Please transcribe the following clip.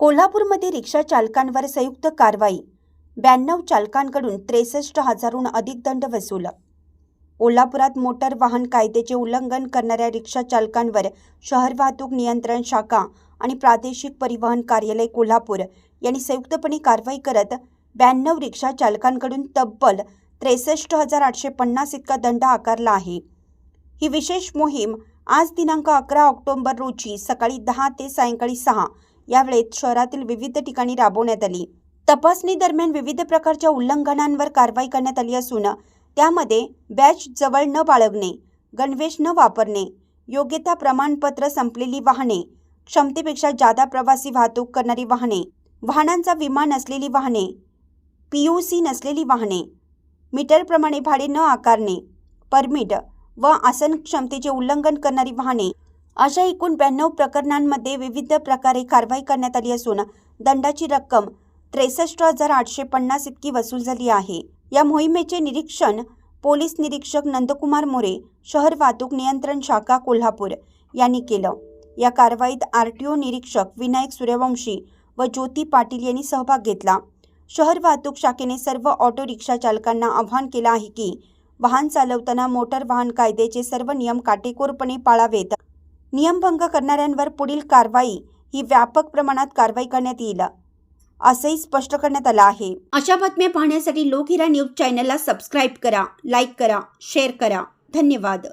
कोल्हापूरमध्ये रिक्षा चालकांवर संयुक्त कारवाई. ब्याण्णव चालकांकडून त्रेसष्ट हजारहून अधिक दंड वसूल. कोल्हापुरात मोटर वाहन कायद्याचे उल्लंघन करणाऱ्या रिक्षा चालकांवर शहर वाहतूक नियंत्रण शाखा आणि प्रादेशिक परिवहन कार्यालय कोल्हापूर यांनी संयुक्तपणे कारवाई करत ब्याण्णव रिक्षा चालकांकडून तब्बल त्रेसष्ट हजार आठशे पन्नास इतका दंड आकारला आहे. ही विशेष मोहीम आज दिनांक अकरा ऑक्टोबर रोजी सकाळी दहा ते सायंकाळी सहा यावेळी शहरातील विविध ठिकाणी राबवण्यात आली. तपासणी दरम्यान विविध प्रकारच्या उल्लंघनांवर कारवाई करण्यात आली असून त्यामध्ये बॅच जवळ न बाळगणे गणवेश न वापरणे योग्यता प्रमाणपत्र संपलेली वाहने क्षमतेपेक्षा जादा प्रवासी वाहतूक करणारी वाहने वाहनांचा विमा नसलेली वाहने पी यू सी नसलेली वाहने मीटरप्रमाणे भाडे न आकारणे परमिट व आसन क्षमतेचे उल्लंघन करणारी वाहने अशा एकूण ब्याण्णव प्रकरणांमध्ये विविध प्रकारे कारवाई करण्यात आली असून दंडाची रक्कम त्रेसष्ट हजार आठशे पन्नास इतकी वसूल झाली आहे. या मोहिमेचे निरीक्षण पोलीस निरीक्षक नंदकुमार मोरे शहर वाहतूक नियंत्रण शाखा कोल्हापूर यांनी केलं. या कारवाईत आर टी ओ निरीक्षक विनायक सूर्यवंशी व ज्योती पाटील यांनी सहभाग घेतला. शहर वाहतूक शाखेने सर्व ऑटो रिक्षा चालकांना आवाहन केलं आहे की वाहन चालवताना मोटर वाहन कायद्याचे सर्व नियम काटेकोरपणे पाळावेत. नियमभंग करणाऱ्यांवर पुढील कारवाई ही व्यापक प्रमाणात कारवाई करण्यात येईल असंही स्पष्ट करण्यात आलं आहे. अशा बातम्या पाहण्यासाठी लोकहिरा न्यूज चॅनलला सबस्क्राईब करा लाईक करा शेअर करा. धन्यवाद.